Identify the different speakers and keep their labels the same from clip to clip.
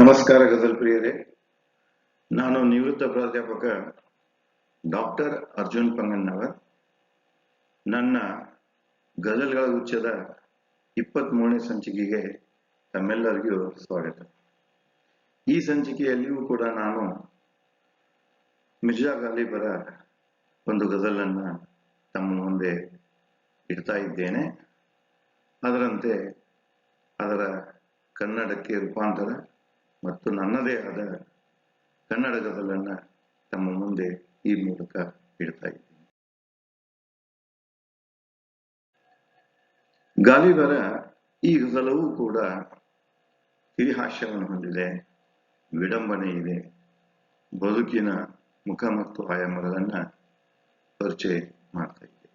Speaker 1: ನಮಸ್ಕಾರ ಗಜಲ್ ಪ್ರಿಯರೇ. ನಾನು ನಿವೃತ್ತ ಪ್ರಾಧ್ಯಾಪಕ ಡಾಕ್ಟರ್ ಅರ್ಜುನ್ ಪಂಗನ್ನವರ್ ನನ್ನ ಗಜಲ್ಗಳ ಉಚ್ಚದ ಇಪ್ಪತ್ತ್ ಮೂರನೇ ಸಂಚಿಕೆಗೆ ತಮ್ಮೆಲ್ಲರಿಗೂ ಸ್ವಾಗತ. ಈ ಸಂಚಿಕೆಯಲ್ಲಿಯೂ ಕೂಡ ನಾನು ಮಿರ್ಜಾ ಗಾಲಿಬರ ಒಂದು ಗದಲನ್ನು ತಮ್ಮ ಮುಂದೆ ಇಡ್ತಾ ಇದ್ದೇನೆ. ಅದರಂತೆ ಅದರ ಕನ್ನಡಕ್ಕೆ ರೂಪಾಂತರ ಮತ್ತು ನನ್ನದೇ ಆದ ಕನ್ನಡ ಗಜಲನ್ನ ತಮ್ಮ ಮುಂದೆ ಈ ಮೂಲಕ ಇಡ್ತಾ ಇದ್ದೀನಿ. ಗಾಲಿಬರ ಈ ಗಜಲವೂ ಕೂಡ ಹಿರಿಹಾಸ್ಯವನ್ನು ಹೊಂದಿದೆ, ವಿಡಂಬನೆ ಇದೆ, ಬದುಕಿನ ಮುಖ ಮತ್ತು ಆಯಾಮಗಳನ್ನ ಪರಿಚಯ ಮಾಡ್ತಾ ಇದೆ.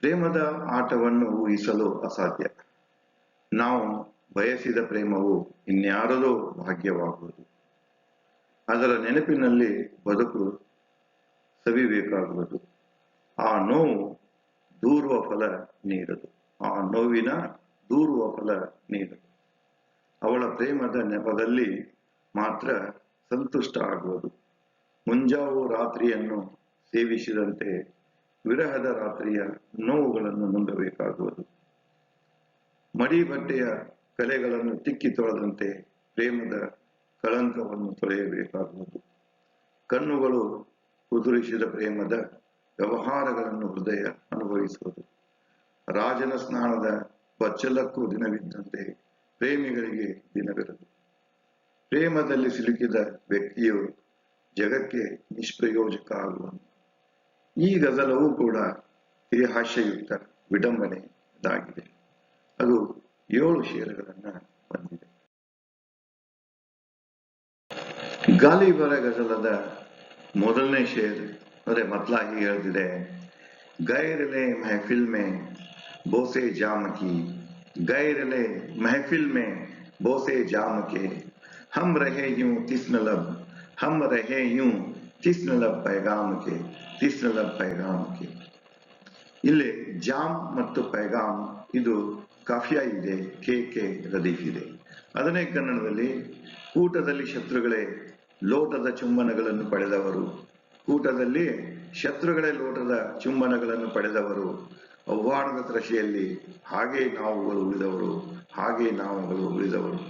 Speaker 1: ಪ್ರೇಮದ ಆಟವನ್ನು ಊಹಿಸಲು ಅಸಾಧ್ಯ. ನಾವು ಬಯಸಿದ ಪ್ರೇಮವು ಇನ್ಯಾರದೋ ಭಾಗ್ಯವಾಗುವುದು. ಅದರ ನೆನಪಿನಲ್ಲಿ ಬದುಕು ಸವಿಬೇಕಾಗುವುದು. ಆ ನೋವು ದೂರುವ ಫಲ ನೀಡದು. ಆ ನೋವಿನ ದೂರುವ ಫಲ ನೀಡದು. ಅವಳ ಪ್ರೇಮದ ನೆಪದಲ್ಲಿ ಮಾತ್ರ ಸಂತುಷ್ಟ ಆಗುವುದು. ಮುಂಜಾವು ರಾತ್ರಿಯನ್ನು ಸೇವಿಸಿದಂತೆ ವಿರಹದ ರಾತ್ರಿಯ ನೋವುಗಳನ್ನು ನುಂಗಬೇಕಾಗುವುದು. ಮಡಿ ಬಟ್ಟೆಯ ಕಲೆಗಳನ್ನು ತಿಕ್ಕಿ ತೊಳೆದಂತೆ ಪ್ರೇಮದ ಕಳಂಕವನ್ನು ತೊಳೆಯಬೇಕಾಗುವುದು. ಕಣ್ಣುಗಳು ಕುದುರಿಸಿದ ಪ್ರೇಮದ ವ್ಯವಹಾರಗಳನ್ನು ಹೃದಯ ಅನುಭವಿಸುವುದು. ರಾಜನ ಸ್ನಾನದ ಬಚ್ಚಲಕ್ಕೂ ದಿನವಿದ್ದಂತೆ ಪ್ರೇಮಿಗಳಿಗೆ ದಿನವಿರದು ಪ್ರೇಮದಲ್ಲಿ ಸಿಲುಕಿದ ವ್ಯಕ್ತಿಯು ಜಗಕ್ಕೆ ನಿಷ್ಪ್ರಯೋಜಕ ಆಗುವನು ಈ ಗಜಲವೂ ಕೂಡ ಹಿರಿಹಾಸ್ಯಯುಕ್ತ ವಿಡಂಬನೆದಾಗಿದೆ. ಅದು ಏಳು ಷೇರುಗಳನ್ನ ಹೊಂದಿದೆ ಗಾಲಿಬರ ಗಜಲದ ಮೊದಲನೇ ಶೇರ್ ಅಂದ್ರೆ ಮತ್ಲಾಗಿ ಹೇಳ್ತಿದೆ ಗೈರಲೆ महफिल में बोसे जाम की गैरले महफिल में बोसे जाम के हम रहे यूं तिस्न लब हम रहे यूं तिस्न लब पैगाम के तिस्न लब पैगाम के ಇಲ್ಲಿ ಜಾಮ್ ಮತ್ತು ಪೈಗಾಮ್ ಇದು ಕಾಫಿಯ ಇದೆ ಕೆ ಕೆ ರದೀಫ್ ಇದೆ ಅದನ್ನೇ ಕನ್ನಡದಲ್ಲಿ ಕೂಟದಲ್ಲಿ ಶತ್ರುಗಳೇ ಲೋಟದ ಚುಂಬನಗಳನ್ನು ಪಡೆದವರು. ಕೂಟದಲ್ಲಿ ಶತ್ರುಗಳೇ ಲೋಟದ ಚುಂಬನಗಳನ್ನು ಪಡೆದವರು. ಅವ್ವಾಣದ ತೃಷಿಯಲ್ಲಿ ಹಾಗೆ ನಾವುಗಳು ಉಳಿದವರು, ಹಾಗೆ ನಾವುಗಳು ಉಳಿದವರು.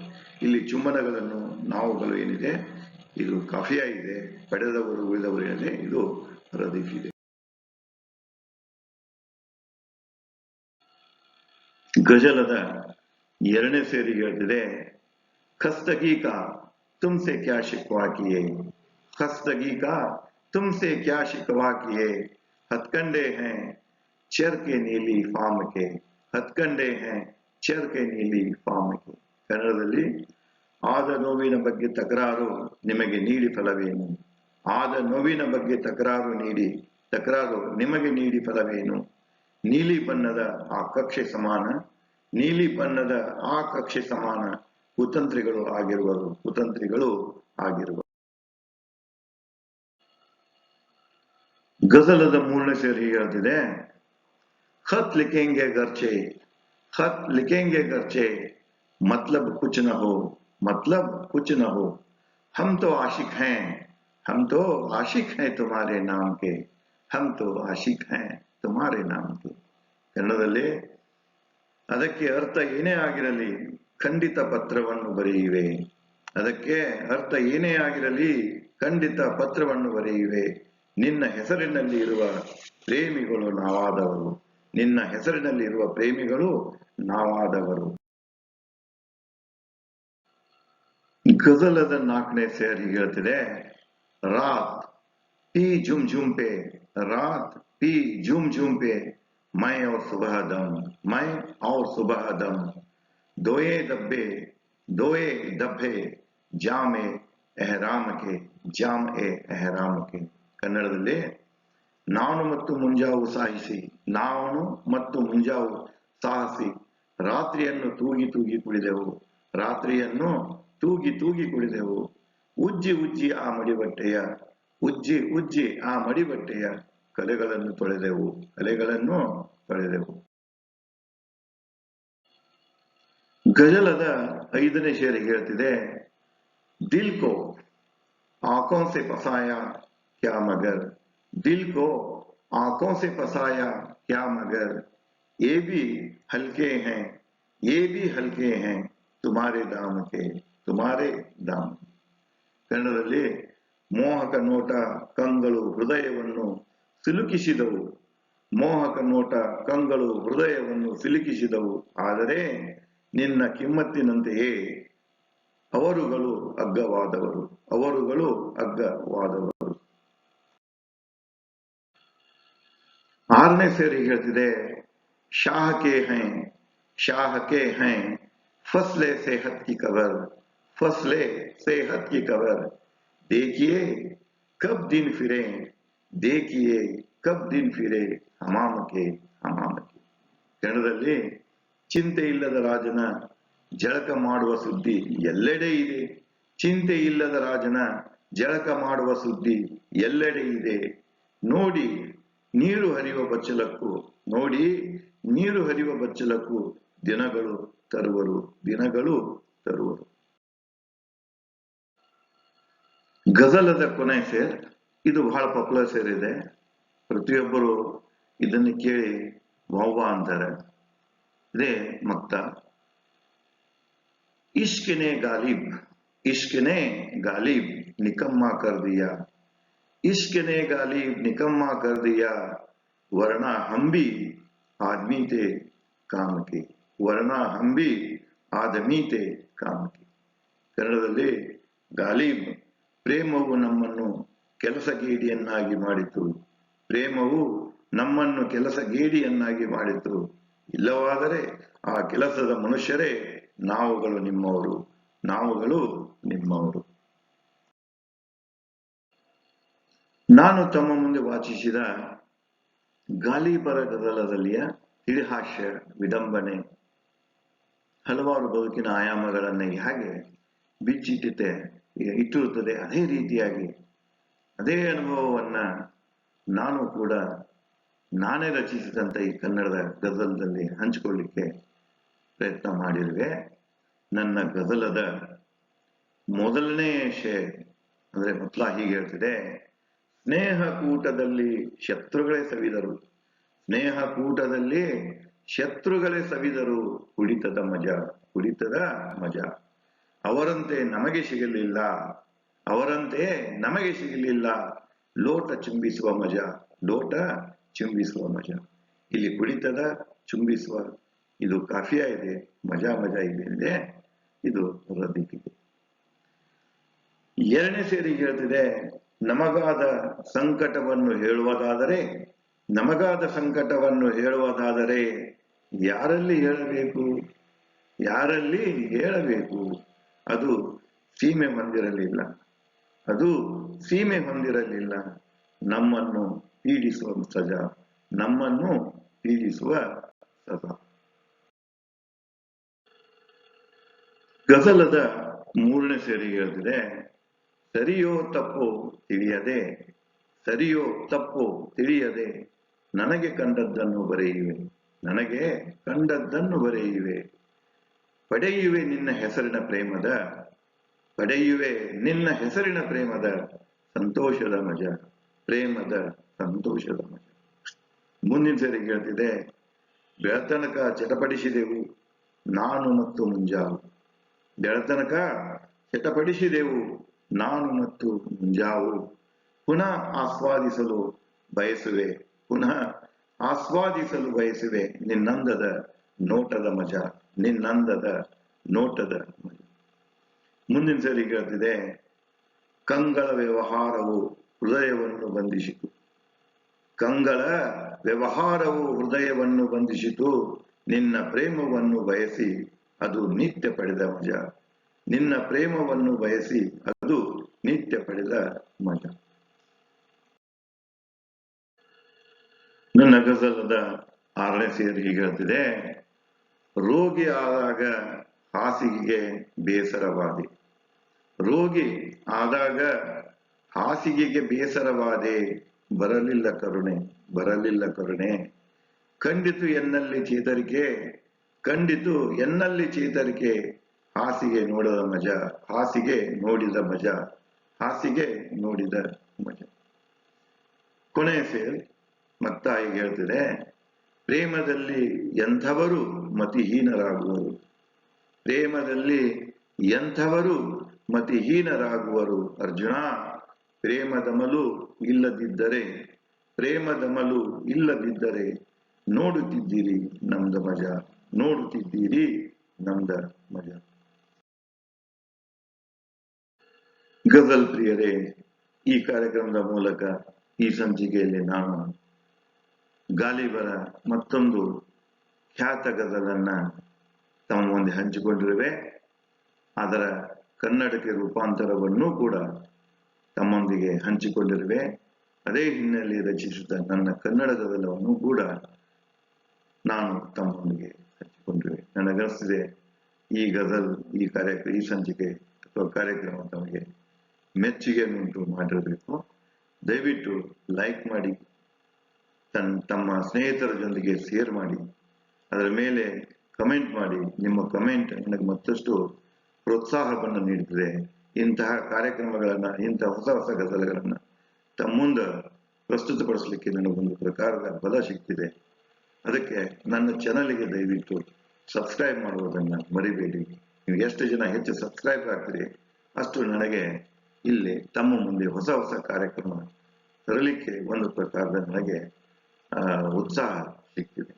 Speaker 1: ಇಲ್ಲಿ ಚುಂಬನಗಳನ್ನು ನಾವುಗಳು ಏನಿದೆ? ಇದು ಕಾಫಿಯ ಇದೆ ಪಡೆದವರು, ಉಳಿದವರು ಏನಿದೆ? ಇದು ರದೀಫ್ ಇದೆ ಗಜಲದ ಎರಡನೇ ಸೇರಿ ಹೇಳ್ತಿದೆ ಖಸ್ತಗಿ ಕಾ ತುಮ್ಸೆ ಕ್ಯಾ ಶಿಕ್ವಾ ಕಿಯೇ ಖಸ್ತಗಿ ತುಮ್ಸೆ ಕ್ಯಾ ಶಿಕ್ವಾ ಕಿಯೇ ಹತ್ಕಂಡೆ ಹೇ ಚರ್ ಕೆ ನೀಲಿ ಫಾಮ್ ಕೆ ಹತ್ಕಂಡೆ ಹೇ ಚರ್ ಕೆ ನೀಲಿ ಫಾಮ್ ಕೆ ಕನ್ನಡದಲ್ಲಿ, ಆದ ನೋವಿನ ಬಗ್ಗೆ ತಕರಾರು ನಿಮಗೆ ನೀಡಿ ಫಲವೇನು? ಆದ ನೋವಿನ ಬಗ್ಗೆ ತಕರಾರು ನೀಡಿ, ತಕರಾರು ನಿಮಗೆ ನೀಡಿ ಫಲವೇನು? ನೀಲಿ ಬಣ್ಣದ ಆ ಕಕ್ಷೆ ಸಮಾನ ನೀಲಿ ಬಣ್ಣದ ಆ ಕಕ್ಷೆ ಸಮಾನ ಕುತಂತ್ರಿಗಳು ಆಗಿರುವರು ಕುತಂತ್ರಿಗಳು ಆಗಿರುವ ಗಜಲದ ಮೂರನೇ ಸೇರಿ ಹೇಳ್ತಿದೆ खत लिखेंगे गरचे खत लिखेंगे गरचे मतलब कुछ न हो मतलब कुछ न हो हम तो आशिक हैं हम तो आशिक हैं तुम्हारे नाम के हम तो आशिक हैं ತಮಾರಿನಾಂತು ಕನ್ನಡದಲ್ಲಿ ಅದಕ್ಕೆ ಅರ್ಥ ಏನೇ ಆಗಿರಲಿ ಖಂಡಿತ ಪತ್ರವನ್ನು ಬರೆಯುವೆ. ಅದಕ್ಕೆ ಅರ್ಥ ಏನೇ ಆಗಿರಲಿ ಖಂಡಿತ ಪತ್ರವನ್ನು ಬರೆಯುವೆ. ನಿನ್ನ ಹೆಸರಿನಲ್ಲಿ ಇರುವ ಪ್ರೇಮಿಗಳು ನಾವಾದವರು. ನಿನ್ನ ಹೆಸರಿನಲ್ಲಿ ಇರುವ ಪ್ರೇಮಿಗಳು ನಾವಾದವರು. ಗಜಲದ ನಾಲ್ಕನೇ ಸೇರಿ ಹೇಳ್ತಿದೆ, ರಾತ್ ಪಿ ಜುಮ್ ಜುಂಪೆ ರಾತ್ पी झुम झुम पे मैं और सुबह दम मैं और सुबह दम दोए दब्बे दोए दब्बे ಜಾಮೆ ಎಹರಾಮಕ್ಕೆ ಜಾಮ್ ಎ ಎಹರಾಮಕ್ಕೆ ಕನ್ನಡದಲ್ಲಿ ನಾನು ಮತ್ತು ಮುಂಜಾವು ಸಾಹಿಸಿ ನಾನು ಮತ್ತು ಮುಂಜಾವು ಸಾಹಸಿ ರಾತ್ರಿಯನ್ನು ತೂಗಿ ತೂಗಿ ಕುಡಿದೆವು ರಾತ್ರಿಯನ್ನು ತೂಗಿ ತೂಗಿ ಕುಡಿದೆವು ಉಜ್ಜಿ ಉಜ್ಜಿ ಆ ಮಡಿಬಟ್ಟೆಯ ಉಜ್ಜಿ ಉಜ್ಜಿ ಆ ಮಡಿಬಟ್ಟೆಯ ಕಲೆಗಳನ್ನು ತೊಳೆದೆವು ಕಲೆಗಳನ್ನು ತೊಳೆದೆವು ಗಜಲದ ಐದನೇ ಶೇರಿಗೆ ಹೇಳ್ತಿದೆ ದಿಲ್ ಕೋ आंखों से फसाया क्या मगर दिल को आंखों से फसाया क्या मगर ये भी हल्के हैं ये भी हल्के हैं तुम्हारे दाम के तुम्हारे दाम ಕನ್ನಡದಲ್ಲಿ ಮೋಹಕ ನೋಟ ಕಂಗಳು ಹೃದಯವನ್ನು ಸಿಲುಕಿಸಿದವು ಮೋಹಕ ನೋಟ ಕಂಗಳು ಹೃದಯವನ್ನು ಸಿಲುಕಿಸಿದವು ಆದರೆ ನಿನ್ನ ಕಿಮ್ಮತ್ತಿನಂತೆಯೇ ಅವರುಗಳು ಅಗ್ಗವಾದವರು ಅವರುಗಳು ಅಗ್ಗವಾದವರು ಆರನೇ ಸೇರಿ ಹೇಳ್ತಿದೆ ಶಾಹಕೆ ಹೈ ಶಾಹಕೆ ಹೈ ಫಸ್ಲೆ सेहत की कबर फसले सेहत की कबर देखिए कब दिन फिरे देखिए ಕಬ್ ದಿನ್ ಫಿರೆ ಹಮಾಮಕೆ ಹಮಾಮಕೆ ಕನ್ನಡದಲ್ಲಿ ಚಿಂತೆ ಇಲ್ಲದ ರಾಜನ ಜಳಕ ಮಾಡುವ ಸುದ್ದಿ ಎಲ್ಲೆಡೆ ಇದೆ ಚಿಂತೆ ಇಲ್ಲದ ರಾಜನ ಜಳಕ ಮಾಡುವ ಸುದ್ದಿ ಎಲ್ಲೆಡೆ ಇದೆ ನೋಡಿ ನೀರು ಹರಿಯುವ ಬಚ್ಚಲಕ್ಕೂ ನೋಡಿ ನೀರು ಹರಿಯುವ ಬಚ್ಚಲಕ್ಕೂ ದಿನಗಳು ತರುವರು ದಿನಗಳು ತರುವರು ಗಜಲದ ಕೊನೆ ಸೇರ್ ಇದು ಬಹಳ ಪಾಪ್ಯುಲರ್ ಇದೆ. ಪ್ರತಿಯೊಬ್ಬರು ಇದನ್ನು ಕೇಳಿ ವಾವ ಅಂತಾರೆ. ಇದೇ ಮತ್ತ. ಇಷ್ಕಿನೇ ಗಾಲಿಬ್ ಇಷ್ಕಿನೇ ಗಾಲಿಬ್ ನಿಕಮ್ಮ ಕರ್ದಿಯ, ಇಷ್ಕಿನೇ ಗಾಲಿಬ್ ನಿಕಮ್ಮ ಕರ್ದಿಯ, ವರ್ಣ ಹಂಬಿ ಆದ್ಮಿ ತೇ ಕಾಮಕಿ ವರ್ಣ ಹಂಬಿ ಆದಮಿ ತೇ ಕಾಮಕಿ ಕನ್ನಡದಲ್ಲಿ ಗಾಲಿಬ್, ಪ್ರೇಮವು ನಮ್ಮನ್ನು ಕೆಲಸಗೇಡಿಯನ್ನಾಗಿ ಮಾಡಿತು. ಪ್ರೇಮವು ನಮ್ಮನ್ನು ಕೆಲಸಗೇಡಿಯನ್ನಾಗಿ ಮಾಡಿತು. ಇಲ್ಲವಾದರೆ ಆ ಕೆಲಸದ ಮನುಷ್ಯರೇ ನಾವುಗಳು ನಿಮ್ಮವರು. ನಾವುಗಳು ನಿಮ್ಮವರು. ನಾನು ತಮ್ಮ ಮುಂದೆ ವಾಚಿಸಿದ ಗಾಲಿಬರ ಗದಲದಲ್ಲಿಯ ತಿಳಿಹಾಸ್ಯ ವಿಡಂಬನೆ. ಹಲವಾರು ಬದುಕಿನ ಆಯಾಮಗಳನ್ನ ಹೇಗೆ ಬಿಚ್ಚಿಟ್ಟಿತೆ ಇಟ್ಟಿರುತ್ತದೆ ಅದೇ ರೀತಿಯಾಗಿ. ಅದೇ ಅನುಭವವನ್ನ ನಾನು ಕೂಡ ನಾನೇ ರಚಿಸಿದಂತ ಈ ಕನ್ನಡದ ಗಜಲದಲ್ಲಿ ಹಂಚಿಕೊಳ್ಳಿಕ್ಕೆ ಪ್ರಯತ್ನ ಮಾಡಿರುವೆ. ನನ್ನ ಗಜಲದ ಮೊದಲನೇ ಶೇ, ಅಂದ್ರೆ ಮೊದಲ ಹೀಗೆ ಹೇಳ್ತಿದೆ, ಸ್ನೇಹ ಕೂಟದಲ್ಲಿ ಶತ್ರುಗಳೇ ಸವಿದರು. ಸ್ನೇಹ ಕೂಟದಲ್ಲಿ ಶತ್ರುಗಳೇ ಸವಿದರು. ಕುಡಿತದ ಮಜಾ ಕುಡಿತದ ಮಜಾ. ಅವರಂತೆ ನಮಗೆ ಸಿಗಲಿಲ್ಲ. ಅವರಂತೆ ನಮಗೆ ಸಿಗಲಿಲ್ಲ. ಲೋಟ ಚುಂಬಿಸುವ ಮಜಾ. ಲೋಟ ಚುಂಬಿಸುವ ಮಜಾ. ಇಲ್ಲಿ ಕುಳಿತದ ಚುಂಬಿಸುವ ಇದು ಕಾಫಿಯಾ ಇದೆ, ಮಜಾ ಮಜಾ ಇದೆ ಇದೆ ರದ್ದಿಕ್ಕಿದೆ. ಎರಡನೇ ಸೇರಿ ಹೇಳ್ತಿದೆ, ನಮಗಾದ ಸಂಕಟವನ್ನು ಹೇಳುವುದಾದರೆ, ನಮಗಾದ ಸಂಕಟವನ್ನು ಹೇಳುವುದಾದರೆ ಯಾರಲ್ಲಿ ಹೇಳಬೇಕು? ಯಾರಲ್ಲಿ ಹೇಳಬೇಕು? ಅದು ಸೀಮೆ ಹೊಂದಿರಲಿಲ್ಲ ಅದು ಸೀಮೆ ಹೊಂದಿರಲಿಲ್ಲ. ನಮ್ಮನ್ನು ಪೀಡಿಸುವ ಸಜಾ ನಮ್ಮನ್ನು ಪೀಡಿಸುವ ಸಜ ಗಜಲದ ಮೂರನೇ ಸೇರಿ ಹೇಳಿದ್ರೆ, ಸರಿಯೋ ತಪ್ಪೋ ತಿಳಿಯದೆ, ಸರಿಯೋ ತಪ್ಪೋ ತಿಳಿಯದೆ, ನನಗೆ ಕಂಡದ್ದನ್ನು ಬರೆಯುವೆ, ನನಗೆ ಕಂಡದ್ದನ್ನು ಬರೆಯುವೆ. ಪಡೆಯುವೆ ನಿನ್ನ ಹೆಸರಿನ ಪ್ರೇಮದ ಪಡೆಯುವೆ ನಿನ್ನ ಹೆಸರಿನ ಪ್ರೇಮದ ಸಂತೋಷದ ಮಜ, ಪ್ರೇಮದ ಸಂತೋಷದ ಮಜ. ಮುಂದಿನ ಸರಿ ಕೇಳ್ತಿದೆ ಬೆಳತನಕ ಚಟಪಡಿಸಿದೆವು, ನಾನು ಮತ್ತು ಮುಂಜಾವು. ಬೆಳತನಕ ಚಟಪಡಿಸಿದೆವು, ನಾನು ಮತ್ತು ಮುಂಜಾವು. ಪುನಃ ಆಸ್ವಾದಿಸಲು ಬಯಸುವೆ, ಪುನಃ ಆಸ್ವಾದಿಸಲು ಬಯಸುವೆ ನಿನ್ನಂದದ ನೋಟದ ಮಜ, ನಿನ್ನಂದದ ನೋಟದ ಮಜ. ಮುಂದಿನ ಸರಿ ಕೇಳ್ತಿದೆ ಕಂಗಳ ವ್ಯವಹಾರವು ಹೃದಯವನ್ನು ಬಂಧಿಸಿತು. ಕಂಗಳ ವ್ಯವಹಾರವು ಹೃದಯವನ್ನು ಬಂಧಿಸಿತು, ನಿನ್ನ ಪ್ರೇಮವನ್ನು ಬಯಸಿ ಅದು ನಿತ್ಯ ಪಡೆದ ಮಜ. ನಿನ್ನ ಪ್ರೇಮವನ್ನು ಬಯಸಿ ಅದು ನಿತ್ಯ ಪಡೆದ ಮಜ. ನನ್ನ ಗಜಲದ ಆರನೇ ಸೇರಿ ಹೀಗೆ ಹೇಳ್ತಿದೆ ರೋಗಿ ಆದಾಗ ಹಾಸಿಗೆಗೆ ಬೇಸರವಾದೆ. ರೋಗಿ ಆದಾಗ ಹಾಸಿಗೆಗೆ ಬೇಸರವಾದೆ, ಬರಲಿಲ್ಲ ಕರುಣೆ ಬರಲಿಲ್ಲ ಕರುಣೆ. ಖಂಡಿತು ಎನ್ನಲ್ಲಿ ಚೇತರಿಕೆ ಕಂಡಿತು ಎನ್ನಲ್ಲಿ ಚೇತರಿಕೆ. ಹಾಸಿಗೆ ನೋಡದ ಮಜ, ಹಾಸಿಗೆ ನೋಡಿದ ಮಜ, ಹಾಸಿಗೆ ನೋಡಿದ ಮಜ. ಕೊನೆಯ ಸೇರ್ ಮತ್ತಾಯಿಗೆ ಹೇಳ್ತಿದೆ, ಪ್ರೇಮದಲ್ಲಿ ಎಂಥವರು ಮತಿಹೀನರಾಗುವರು. ಪ್ರೇಮದಲ್ಲಿ ಎಂಥವರು ಮತಿಹೀನರಾಗುವರು? ಅರ್ಜುನ ಪ್ರೇಮದಮಲು ಇಲ್ಲದಿದ್ದರೆ ಪ್ರೇಮದಮಲು ಇಲ್ಲದಿದ್ದರೆ ನೋಡುತ್ತಿದ್ದೀರಿ ನಮ್ದ ಮಜ, ನೋಡುತ್ತಿದ್ದೀರಿ ನಮ್ದ ಮಜ. ಗಜಲ್ ಪ್ರಿಯರೇ, ಈ ಕಾರ್ಯಕ್ರಮದ ಮೂಲಕ ಈ ಸಂಚಿಕೆಯಲ್ಲಿ ನಾನು ಗಾಲಿಬರ ಮತ್ತೊಂದು ಖ್ಯಾತ ಗಜಲನ್ನ ತಮ್ಮ ಮುಂದೆ ಹಂಚಿಕೊಂಡಿರುವೆ. ಅದರ ಕನ್ನಡಕ್ಕೆ ರೂಪಾಂತರವನ್ನೂ ಕೂಡ ತಮ್ಮೊಂದಿಗೆ ಹಂಚಿಕೊಂಡಿರುವೆ. ಅದೇ ಹಿನ್ನೆಲೆ ರಚಿಸಿದ ನನ್ನ ಕನ್ನಡ ಗಜಲವನ್ನು ಕೂಡ ನಾನು ತಮ್ಮೊಂದಿಗೆ ಹಂಚಿಕೊಂಡಿರುವೆ. ನನಗನಿಸಿದೆ ಈ ಗದಲ್ ಈ ಕಾರ್ಯಕ್ರಮ ಈ ಸಂಚಿಕೆ ಅಥವಾ ಕಾರ್ಯಕ್ರಮ ತಮಗೆ ಮೆಚ್ಚುಗೆಯನ್ನುಂಟು ಮಾಡಿರಬೇಕು. ದಯವಿಟ್ಟು ಲೈಕ್ ಮಾಡಿ ತನ್ನ ತಮ್ಮ ಸ್ನೇಹಿತರ ಜೊತೆಗೆ ಶೇರ್ ಮಾಡಿ. ಅದರ ಮೇಲೆ ಕಮೆಂಟ್ ಮಾಡಿ, ನಿಮ್ಮ ಕಮೆಂಟ್ ನನಗೆ ಮತ್ತಷ್ಟು ಪ್ರೋತ್ಸಾಹವನ್ನು ನೀಡುತ್ತದೆ ಇಂತಹ ಕಾರ್ಯಕ್ರಮಗಳನ್ನು, ಇಂತಹ ಹೊಸ ಹೊಸ ಗಜಲಗಳನ್ನ ತಮ್ಮ ಮುಂದೆ ಪ್ರಸ್ತುತಪಡಿಸಲಿಕ್ಕೆ ನನಗೊಂದು ಪ್ರಕಾರದ ಬಲ ಸಿಗ್ತಿದೆ ಅದಕ್ಕೆ ನನ್ನ ಚಾನಲ್ಗೆ ದಯವಿಟ್ಟು ಸಬ್ಸ್ಕ್ರೈಬ್ ಮಾಡುವುದನ್ನು ಮರಿಬೇಡಿ. ನೀವು ಎಷ್ಟು ಜನ ಹೆಚ್ಚು ಸಬ್ಸ್ಕ್ರೈಬ್ ಆಗ್ತೀರಿ, ಅಷ್ಟು ನನಗೆ ಇಲ್ಲಿ ತಮ್ಮ ಮುಂದೆ ಹೊಸ ಹೊಸ ಕಾರ್ಯಕ್ರಮ ತರಲಿಕ್ಕೆ ಒಂದು ಪ್ರಕಾರದ ನನಗೆ ಉತ್ಸಾಹ ಸಿಗ್ತಿದೆ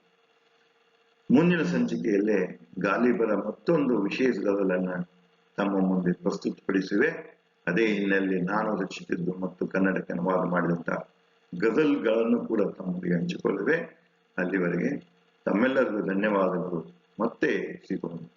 Speaker 1: ಮುಂದಿನ ಸಂಚಿಕೆಯಲ್ಲೇ ಗಾಲಿಬರ ಮತ್ತೊಂದು ವಿಶೇಷ ಗಜಲನ್ನ ತಮ್ಮ ಮುಂದೆ ಪ್ರಸ್ತುತಪಡಿಸಿವೆ. ಅದೇ ಹಿನ್ನೆಲೆಯಲ್ಲಿ ನಾನು ರಚಿಸಿದ್ದು ಮತ್ತು ಕನ್ನಡಕ್ಕೆ ಅನುವಾದ ಮಾಡಿದಂತ ಗಜಲ್ಗಳನ್ನು ಕೂಡ ತಮ್ಮೊಂದಿಗೆ ಹಂಚಿಕೊಳ್ಳುವೆ. ಅಲ್ಲಿವರೆಗೆ ತಮ್ಮೆಲ್ಲರಿಗೂ ಧನ್ಯವಾದಗಳು. ಮತ್ತೆ ಸಿಗೋಣ.